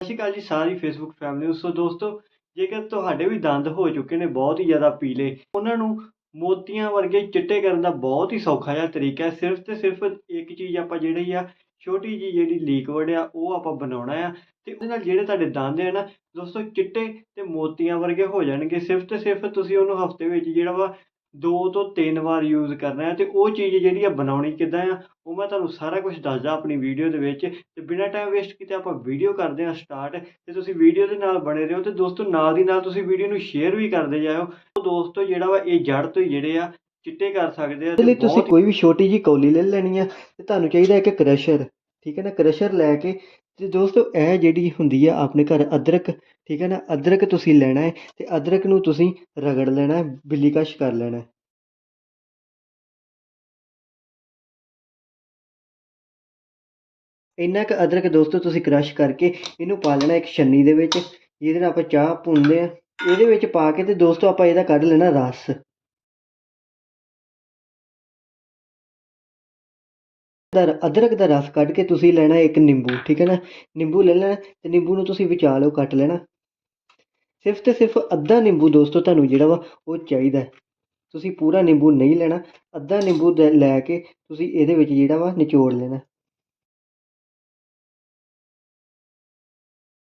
ਸਤਿ ਸ਼੍ਰੀ ਅਕਾਲ ਜੀ ਸਾਰੀ Facebook family ਨੂੰ। ਸੋ ਦੋਸਤੋ, ਜੇਕਰ ਤੁਹਾਡੇ ਵੀ ਦੰਦ ਹੋ ਚੁੱਕੇ ਨੇ ਬਹੁਤ ਹੀ ਜ਼ਿਆਦਾ ਪੀਲੇ, ਉਹਨਾਂ ਨੂੰ ਮੋਤੀਆਂ ਵਰਗੇ ਚਿੱਟੇ ਕਰਨ ਦਾ ਬਹੁਤ ਹੀ ਸੌਖਾ ਜਿਹਾ ਤਰੀਕਾ ਹੈ। ਸਿਰਫ ਤੇ ਸਿਰਫ ਇੱਕ ਚੀਜ਼ ਆਪਾਂ ਜਿਹੜੀ ਆ, ਛੋਟੀ ਜੀ ਜਿਹੜੀ ਲਿਕਵਿਡ ਆ, ਉਹ ਆਪਾਂ ਬਣਾਉਣਾ ਆ। ਤੇ ਉਹਦੇ ਨਾਲ ਜਿਹੜੇ ਤੁਹਾਡੇ ਦੰਦ ਆ ਨਾ, ਦੋਸਤੋ, ਚਿੱਟੇ ਤੇ ਮੋਤੀਆਂ ਵਰਗੇ ਹੋ ਜਾਣਗੇ। ਸਿਰਫ ਤੇ ਸਿਰਫ ਤੁਸੀਂ ਉਹਨੂੰ ਹਫ਼ਤੇ ਵਿੱਚ ਜਿਹੜਾ ਵਾ ਦੋ ਤੋਂ ਤਿੰਨ ਵਾਰ ਯੂਜ਼ ਕਰਨਾ ਹੈ ਤੇ ਉਹ ਚੀਜ਼ ਜਿਹੜੀ ਆ ਬਣਾਉਣੀ ਕਿੱਦਾਂ ਆ ਉਹ ਮੈਂ ਤੁਹਾਨੂੰ ਸਾਰਾ ਕੁਝ ਦੱਸਦਾ ਆਪਣੀ ਵੀਡੀਓ ਦੇ ਵਿੱਚ ਤੇ ਬਿਨਾਂ ਟਾਈਮ ਵੇਸਟ ਕੀਤੇ ਆਪਾਂ ਵੀਡੀਓ ਕਰਦੇ ਹਾਂ ਸਟਾਰਟ ਤੇ ਤੁਸੀਂ ਵੀਡੀਓ ਦੇ ਨਾਲ ਬਣੇ ਰਹੋ ਤੇ ਦੋਸਤੋ ਨਾਲ ਦੀ ਨਾਲ ਤੁਸੀਂ ਵੀਡੀਓ ਨੂੰ ਸ਼ੇਅਰ ਵੀ ਕਰਦੇ ਜਾਇਓ। ਤਾਂ ਦੋਸਤੋ ਜਿਹੜਾ ਵਾ ਇਹ ਜੜ ਤੋਂ ਹੀ ਜਿਹੜੇ ਆ ਚਿੱਟੇ ਕਰ ਸਕਦੇ ਆ ਲਈ ਤੁਸੀਂ ਕੋਈ ਵੀ ਛੋਟੀ ਜੀ ਕੌਲੀ ਲੈ ਲੈਣੀ ਆ ਤੇ ਤੁਹਾਨੂੰ ਚਾਹੀਦਾ ਇੱਕ ਕ੍ਰਸ਼ਰ ਠੀਕ ਹੈ ਨਾ? ਕ੍ਰਸ਼ਰ ਲੈ ਕੇ ਤੇ ਦੋਸਤੋ, ਇਹ ਜਿਹੜੀ ਹੁੰਦੀ ਆ ਆਪਣੇ ਘਰ ਅਦਰਕ, ਠੀਕ ਹੈ ਨਾ? ਅਦਰਕ ਤੁਸੀਂ ਲੈਣਾ ਹੈ ਤੇ ਅਦਰਕ ਨੂੰ ਤੁਸੀਂ ਰਗੜ ਲੈਣਾ ਹੈ ਬਿੱਲੀਕਸ਼ ਕਰ ਲੈਣਾ ਹੈ ਇੰਨਾ ਕੁ ਅਦਰਕ ਦੋਸਤੋ ਤੁਸੀਂ ਕ੍ਰਸ਼ ਕਰਕੇ ਇਹਨੂੰ ਪਾ ਲੈਣਾ ਇੱਕ ਛੰਨੀ ਦੇ ਵਿੱਚ, ਜਿਹਦੇ ਨਾਲ ਆਪਾਂ ਚਾਹ ਭੁੰਨਦੇ ਆ। ਇਹਦੇ ਵਿੱਚ ਪਾ ਕੇ ਤੇ ਦੋਸਤੋ ਆਪਾਂ ਇਹਦਾ ਕੱਢ ਲੈਣਾ ਰਸ। ਅਦਰਕ ਦਾ ਰਸ ਕੱਢ ਕੇ ਤੁਸੀਂ ਲੈਣਾ ਇੱਕ ਨਿੰਬੂ, ਠੀਕ ਹੈ ਨਾ? ਨਿੰਬੂ ਲੈ ਲੈਣਾ ਤੇ ਨਿੰਬੂ ਨੂੰ ਤੁਸੀਂ ਵਿਚਾਲਿਓ ਕੱਟ ਲੈਣਾ। ਸਿਰਫ ਤੇ ਸਿਰਫ ਅੱਧਾ ਨਿੰਬੂ ਦੋਸਤੋ ਤੁਹਾਨੂੰ ਜਿਹੜਾ ਵਾ ਉਹ ਚਾਹੀਦਾ ਤੁਸੀਂ ਪੂਰਾ ਨਿੰਬੂ ਨਹੀਂ ਲੈਣਾ, ਅੱਧਾ ਨਿੰਬੂ ਲੈ ਕੇ ਤੁਸੀਂ ਇਹਦੇ ਵਿੱਚ ਜਿਹੜਾ ਵਾ ਨਿਚੋੜ ਲੈਣਾ।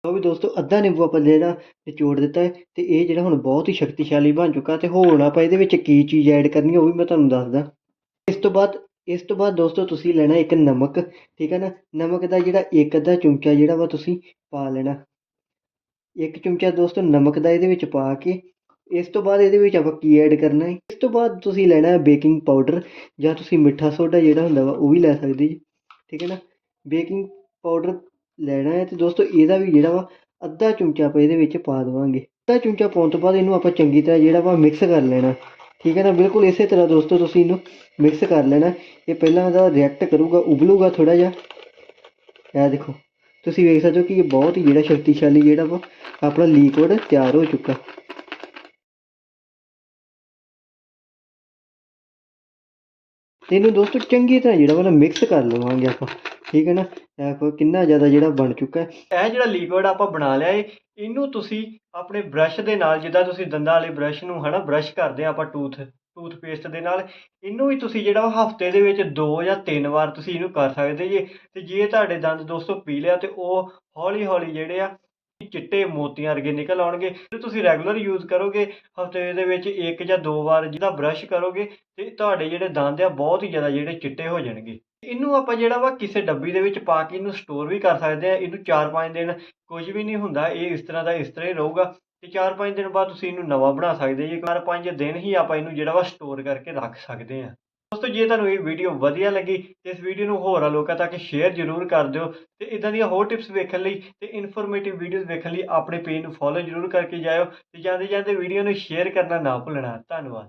ਉਹ ਵੀ ਦੋਸਤੋ, ਅੱਧਾ ਨਿੰਬੂ ਆਪਾਂ ਜਿਹੜਾ ਨਿਚੋੜ ਦਿੱਤਾ ਹੈ ਤੇ ਇਹ ਜਿਹੜਾ ਹੁਣ ਬਹੁਤ ਹੀ ਸ਼ਕਤੀਸ਼ਾਲੀ ਬਣ ਚੁੱਕਾ ਤੇ ਹੁਣ ਆਪਾਂ ਇਹਦੇ ਵਿੱਚ ਕੀ ਚੀਜ਼ ਐਡ ਕਰਨੀ ਉਹ ਵੀ ਮੈਂ ਤੁਹਾਨੂੰ ਦੱਸਦਾ। ਇਸ ਤੋਂ ਬਾਅਦ ਇਸ ਤੋਂ ਬਾਅਦ ਦੋਸਤੋ ਤੁਸੀਂ ਲੈਣਾ ਇੱਕ ਨਮਕ, ਠੀਕ ਹੈ ਨਾ? ਨਮਕ ਦਾ ਜਿਹੜਾ ਇੱਕ ਅੱਧਾ ਚਮਚਾ ਜਿਹੜਾ ਵਾ ਤੁਸੀਂ ਪਾ ਲੈਣਾ। ਇੱਕ ਚਮਚਾ ਦੋਸਤੋ ਨਮਕ ਦਾ ਇਹਦੇ ਵਿੱਚ ਪਾ ਕੇ, ਇਸ ਤੋਂ ਬਾਅਦ ਇਹਦੇ ਵਿੱਚ ਆਪਾਂ ਕੀ ਐਡ ਕਰਨਾ ਹੈ? ਇਸ ਤੋਂ ਬਾਅਦ ਤੁਸੀਂ ਲੈਣਾ ਹੈ ਬੇਕਿੰਗ ਪਾਊਡਰ ਜਾਂ ਤੁਸੀਂ ਮਿੱਠਾ ਸੋਡਾ ਜਿਹੜਾ ਹੁੰਦਾ ਵਾ ਉਹ ਵੀ ਲੈ ਸਕਦੇ ਜੀ, ਠੀਕ ਹੈ ਨਾ? ਬੇਕਿੰਗ ਪਾਊਡਰ ਲੈਣਾ ਹੈ ਤੇ ਦੋਸਤੋ ਇਹਦਾ ਵੀ ਜਿਹੜਾ ਵਾ ਅੱਧਾ ਚਮਚਾ ਆਪਾਂ ਇਹਦੇ ਵਿੱਚ ਪਾ ਦੇਵਾਂਗੇ। ਅੱਧਾ ਚਮਚਾ ਪਾਉਣ ਤੋਂ ਬਾਅਦ ਇਹਨੂੰ ਆਪਾਂ ਚੰਗੀ ਤਰ੍ਹਾਂ ਜਿਹੜਾ ਵਾ ਮਿਕਸ ਕਰ ਲੈਣਾ। ਠੀਕ ਹੈ ਨਾ? ਬਿਲਕੁਲ ਇਸੇ ਤਰ੍ਹਾਂ ਦੋਸਤੋ ਤੁਸੀਂ ਇਹਨੂੰ ਮਿਕਸ ਕਰ ਲੈਣਾ। ਇਹ ਪਹਿਲਾਂ ਇਹਦਾ ਰਿਐਕਟ ਕਰੂਗਾ, ਉਬਲੂਗਾ ਥੋੜਾ ਜਿਹਾ। ਇਹ ਦੇਖੋ, ਤੁਸੀਂ ਵੇਖ ਸਕਦੇ ਹੋ ਕਿ ਇਹ ਬਹੁਤ ਹੀ ਜਿਹੜਾ ਸ਼ਕਤੀਸ਼ਾਲੀ ਜਿਹੜਾ ਵਾ, ਆਪਣਾ ਲਿਕਵਿਡ ਤਿਆਰ ਹੋ ਚੁੱਕਾ। ਇਹਨੂੰ ਦੋਸਤੋ ਚੰਗੀ ਤਰ੍ਹਾਂ ਜਿਹੜਾ ਵਾ ਮਿਕਸ ਕਰ ਲਵਾਂਗੇ ਆਪਾਂ। ਠੀਕ ਹੈ ਨਾ? ਇਹ ਕਿੰਨਾ ਜ਼ਿਆਦਾ ਜਿਹੜਾ ਬਣ ਚੁੱਕਾ ਹੈ। ਇਹ ਜਿਹੜਾ ਲਿਕਵਿਡ ਆਪਾਂ ਬਣਾ ਲਿਆ ਏ, ਇਹਨੂੰ ਤੁਸੀਂ ਆਪਣੇ ਬ੍ਰਸ਼ ਦੇ ਨਾਲ, ਜਿੱਦਾਂ ਤੁਸੀਂ ਦੰਦਾਂ ਵਾਲੇ ਬ੍ਰਸ਼ ਨੂੰ ਹਨਾ ਬ੍ਰਸ਼ ਕਰਦੇ ਆ ਆਪਾਂ ਟੂਥ, ਟੂਥਪੇਸਟ ਦੇ ਨਾਲ, ਇਹਨੂੰ ਵੀ ਤੁਸੀਂ ਜਿਹੜਾ ਹਫ਼ਤੇ ਦੇ ਵਿੱਚ ਦੋ ਜਾਂ ਤਿੰਨ ਵਾਰ ਤੁਸੀਂ ਇਹਨੂੰ ਕਰ ਸਕਦੇ ਜੇ। ਤੇ ਜੇ ਤੁਹਾਡੇ ਦੰਦ ਦੋਸਤੋ ਪੀ ਲਿਆ ਤੇ ਉਹ ਹੌਲੀ ਹੌਲੀ ਜਿਹੜੇ ਆ, ਚਿੱਟੇ ਮੋਤੀਆਂ ਵਰਗੇ ਨਿਕਲ ਆਉਣਗੇ। ਜੇ ਤੁਸੀਂ ਰੈਗੂਲਰ ਯੂਜ਼ ਕਰੋਗੇ, ਹਫ਼ਤੇ ਦੇ ਵਿੱਚ ਇੱਕ ਜਾਂ ਦੋ ਵਾਰ ਜਿਹਦਾ ਬ੍ਰਸ਼ ਕਰੋਗੇ, ਤੇ ਤੁਹਾਡੇ ਜਿਹੜੇ ਦੰਦ ਆ ਬਹੁਤ ਹੀ ਜ਼ਿਆਦਾ ਜਿਹੜੇ ਚਿੱਟੇ ਹੋ ਜਾਣਗੇ। ਇਹਨੂੰ ਆਪਾਂ ਜਿਹੜਾ ਵਾ ਕਿਸੇ ਡੱਬੀ ਦੇ ਵਿੱਚ ਪਾ ਕੇ ਇਹਨੂੰ ਸਟੋਰ ਵੀ ਕਰ ਸਕਦੇ ਆ, ਇਹਨੂੰ 4-5 ਦਿਨ ਕੁਝ ਵੀ ਨਹੀਂ ਹੁੰਦਾ, ਇਹ ਇਸ ਤਰ੍ਹਾਂ ਦਾ ਇਸ ਤਰ੍ਹਾਂ ਹੀ ਰਹੂਗਾ ਤੇ 4-5 ਦਿਨ ਬਾਅਦ ਤੁਸੀਂ ਇਹਨੂੰ ਨਵਾਂ ਬਣਾ ਸਕਦੇ ਜੀ 4-5 ਦਿਨ ਹੀ ਆਪਾਂ ਇਹਨੂੰ ਜਿਹੜਾ ਵਾ ਸਟੋਰ ਕਰਕੇ ਰੱਖ ਸਕਦੇ ਆ। ਦੋਸਤੋ, ਜੇ ਤੁਹਾਨੂੰ ਇਹ ਵੀਡੀਓ ਵਧੀਆ ਲੱਗੀ ਤੇ ਇਸ ਵੀਡੀਓ ਨੂੰ ਹੋਰਾਂ ਲੋਕਾਂ ਤੱਕ ਸ਼ੇਅਰ ਜ਼ਰੂਰ ਕਰ ਦਿਓ ਤੇ ਇਦਾਂ ਦੀਆਂ ਹੋਰ ਟਿਪਸ ਵੇਖਣ ਲਈ ਤੇ ਇਨਫੋਰਮੇਟਿਵ ਵੀਡੀਓਜ਼ ਵੇਖਣ ਲਈ ਆਪਣੇ ਪੇਜ ਨੂੰ ਫੋਲੋ ਜ਼ਰੂਰ ਕਰਕੇ ਜਾਇਓ ਤੇ ਜਾਂਦੇ ਜਾਂਦੇ ਵੀਡੀਓ ਨੂੰ ਸ਼ੇਅਰ ਕਰਨਾ ਨਾ ਭੁੱਲਣਾ। ਧੰਨਵਾਦ।